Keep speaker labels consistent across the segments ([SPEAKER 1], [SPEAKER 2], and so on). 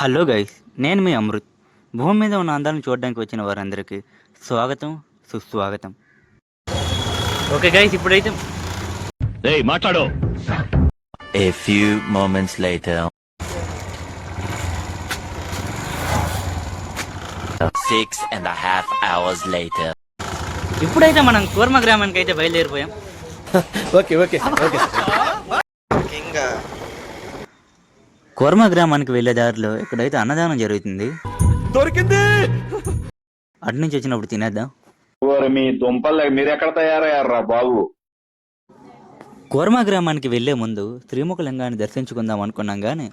[SPEAKER 1] Hello guys నేను మీ అమృత్. భూమి మీద ఉన్న అందాలను చూడడానికి వచ్చిన వారందరికీ స్వాగతం సుస్వాగతం. ఓకే గైస్ ఇప్పుడైతే
[SPEAKER 2] ఏయ్ మాట్లాడు.
[SPEAKER 3] A few moments later. Six and a half hours later.
[SPEAKER 1] ఇప్పుడైతే మనం కూర్మ గ్రామానికి అయితే బయలుదేరిపోయాం.
[SPEAKER 4] Okay okay okay.
[SPEAKER 1] కూర్మ గ్రామానికి వెళ్ళే దారిలో ఇక్కడైతే అన్నదానం జరుగుతుంది.
[SPEAKER 4] దొరికింది!
[SPEAKER 1] అటు నుంచి వచ్చినప్పుడు తినేద్దాం.
[SPEAKER 5] మీ దుంపలు మీరు ఎక్కడ తయారయ్యారా బాబు?
[SPEAKER 1] కూర్మ గ్రామానికి వెళ్ళే ముందు శ్రీముఖలింగాన్ని దర్శించుకుందాం అనుకున్నాం కానీ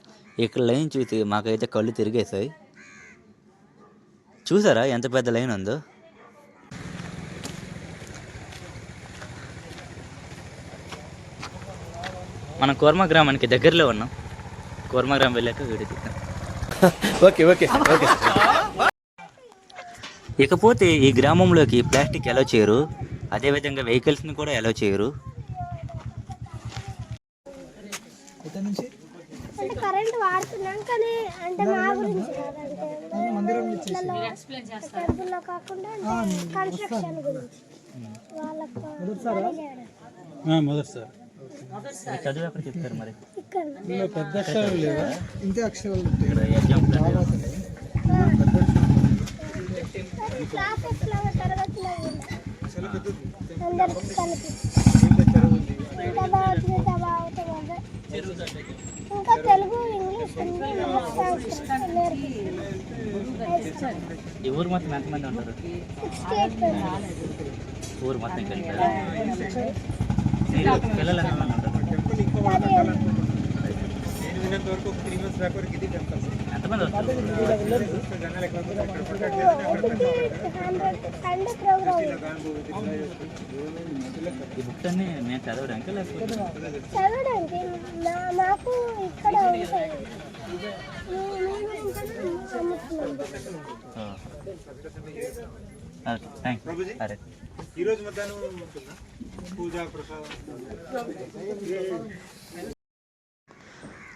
[SPEAKER 1] ఇక్కడ లైన్ చూసి మాకైతే కళ్ళు తిరిగేశాయి. చూసారా ఎంత పెద్ద లైన్ ఉందో? మనం కూర్మ గ్రామానికి దగ్గరలో ఉన్నాం. కూర్మ గ్రామం వెళ్ళాక వీడియో తీద్దాం.
[SPEAKER 4] Okay okay okay.
[SPEAKER 1] ఇకపోతే ఈ గ్రామంలోకి ప్లాస్టిక్ ఎలా చేయరు? అదేవిధంగా వెహికల్స్ని కూడా ఎలా చేయరు?
[SPEAKER 6] కరెంట్ వాడుతున్నాం కానీ అంటే మా గురించి కాదు అంటే ఇళ్ళలో టెంపుల్లో కాకుండా అంటే కన్స్ట్రక్షన్ గురించి. వాళ్ళకు పని చేయడం.
[SPEAKER 7] మొదటిసారి
[SPEAKER 1] చదువు ఎక్కడ చెప్తారు మరి?
[SPEAKER 7] పెద్ద అక్షరాలు లేవా? ఇంతే అక్షరాలు
[SPEAKER 1] ఇక్కడ
[SPEAKER 6] కలిపి ఇంకా తెలుగు ఇంగ్లీష్
[SPEAKER 1] ఈ ఊరు మొత్తం ఎంతమంది ఉంటారు? ఊరు మొత్తం కలిపారు మీరు పిల్లలు ఎంతమంది ఉంటారు
[SPEAKER 6] పదిహేను
[SPEAKER 7] నేను విన్నంత వరకు ఒక త్రీ మంత్స్ బ్యాక్ వరకు ఇది టెంపుల్.
[SPEAKER 1] ఎంతమంది వస్తారు?
[SPEAKER 7] జనాలు ఎక్కడ
[SPEAKER 6] ఒకటి హండ్రెడ్ సండే ప్రోగ్రామ్
[SPEAKER 1] ఈ బుక్స్ అన్ని మేము చదవడానికి లేకపోతే?
[SPEAKER 6] చదవడానికి మా- మాకు ఇక్కడ ఉంటాయి. మీ- మేము ఏంటంటే అమ్ముతున్నాం
[SPEAKER 1] థ్యాంక్స్ సరే.
[SPEAKER 7] ఈ రోజు మధ్యాహ్నం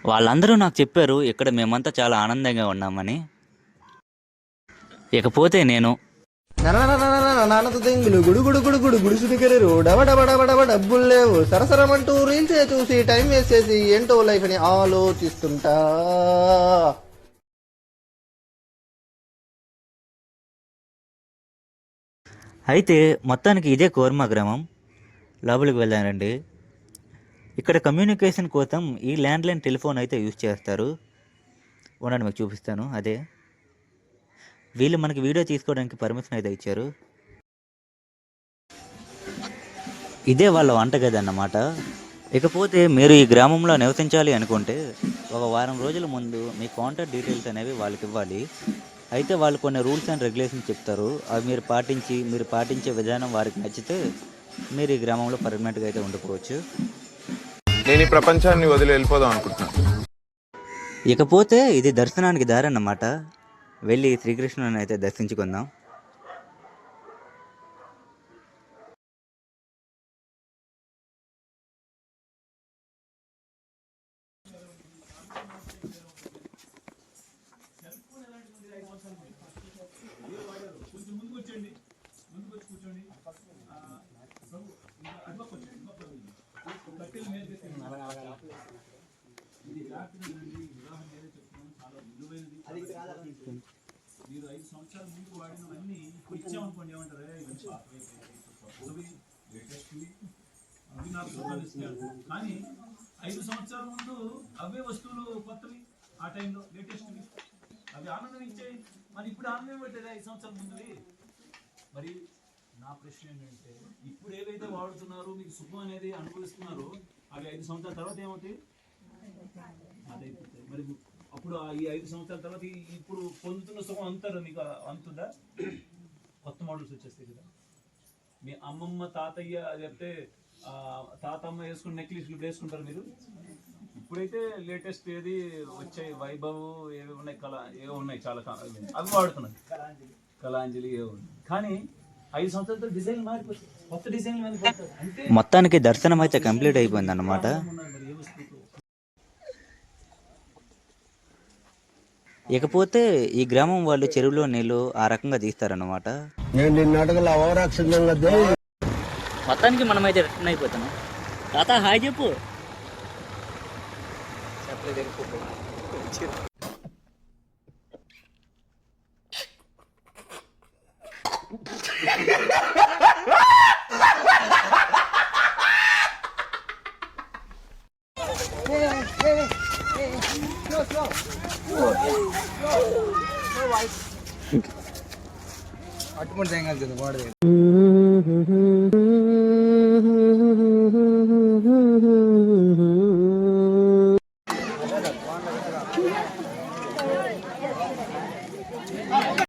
[SPEAKER 1] వాళ్ళందరూ నాకు చెప్పారు ఇక్కడ మేమంతా చాలా ఆనందంగా ఉన్నామని. ఇకపోతే నేను
[SPEAKER 4] నాన్నతో తెంగులు గుడుగుడు గుడు గుడు గుడు గుడిసు డబ డబ డబ డబ డబ్బులు లేవు సరసరమంటూ రీల్స్ చూసి టైం వేసేసి ఏంటో లైఫ్ అని ఆలోచిస్తుంటా
[SPEAKER 1] అయితే మొత్తానికి ఇదే కోర్మా గ్రామం లోపలికి వెళ్ళానండి. ఇక్కడ కమ్యూనికేషన్ కోసం ఈ ల్యాండ్లైన్ టెలిఫోన్ అయితే యూజ్ చేస్తారు. ఉండండి మీకు చూపిస్తాను. అదే. వీళ్ళు మనకి వీడియో తీసుకోవడానికి పర్మిషన్ అయితే ఇచ్చారు. ఇదే వాళ్ళ వంటగది అన్నమాట. ఇకపోతే మీరు ఈ గ్రామంలో నివసించాలి అనుకుంటే ఒక వారం రోజుల ముందు మీ కాంటాక్ట్ డీటెయిల్స్ అనేవి వాళ్ళకి ఇవ్వాలి. అయితే వాళ్ళు కొన్ని రూల్స్ అండ్ రెగ్యులేషన్స్ చెప్తారు. అవి మీరు పాటించి మీరు పాటించే విధానం వారికి నచ్చితే మీరు ఈ గ్రామంలో పర్మనెంట్గా అయితే ఉండిపోవచ్చు
[SPEAKER 8] నేను ఈ ప్రపంచాన్ని వదిలి వెళ్ళిపోదాం అనుకుంటున్నాను.
[SPEAKER 1] ఇకపోతే ఇది దర్శనానికి దారి అన్నమాట. వెళ్ళి శ్రీకృష్ణుని అయితే దర్శించుకుందాం.
[SPEAKER 9] కానీ ఐదు సంవత్సరాల ముందు అవే వస్తువులు కొత్తవి. ఆ టైంలో లేటెస్ట్వి అవి ఆనందం ఇచ్చాయి మరి ఇప్పుడు ఆనందం పెట్టేది ఐదు సంవత్సరాల ముందువి మరి నా ప్రశ్న ఏంటంటే ఇప్పుడు ఏవైతే వాడుతున్నారో మీకు సుఖం అనేది అనుభవిస్తున్నారో అవి ఐదు సంవత్సరాల తర్వాత ఏమవుతాయి? అదైపోతాయి మరి అప్పుడు ఆ ఈ ఐదు సంవత్సరాల తర్వాత ఇప్పుడు పొందుతున్న సుఖం అంతారు మీకు అంతుందా? కొత్త మోడల్స్ వచ్చేస్తాయి కదా. మీ అమ్మమ్మ తాతయ్య చెప్తే ఆ, తాతమ్మ వేసుకున్న నెక్లెస్ ఇప్పుడు వేసుకుంటారు మీరు? ఇప్పుడైతే లేటెస్ట్ ఏది వచ్చాయి? వైభవ్ ఏవి ఉన్నాయి? కళ ఏవో ఉన్నాయి చాలా అవి వాడుతున్నాయి కళాంజలి. ఏవో ఉన్నాయి. కానీ ఐదు సంవత్సరాలతో డిజైన్ మారిపోతాయి. కొత్త డిజైన్ మారిపోతాయి అంటే
[SPEAKER 1] మొత్తానికి దర్శనం అయితే కంప్లీట్ అయిపోయింది అన్నమాట
[SPEAKER 9] ఉన్నారు మరి ఏ వస్తువుతో
[SPEAKER 1] ఇకపోతే ఈ గ్రామం వాళ్ళు చెరువులో నీళ్ళు ఆ రకంగా తీస్తారన్నమాట.
[SPEAKER 10] నేను నిన్న అడగల ఓవరాక్షణ
[SPEAKER 1] మొత్తానికి మనమైతే రిటర్న్ అయిపోతాను తాత హాయ్ చెప్పు.
[SPEAKER 11] అట్టుమంటే ఏం కాదు వాడదు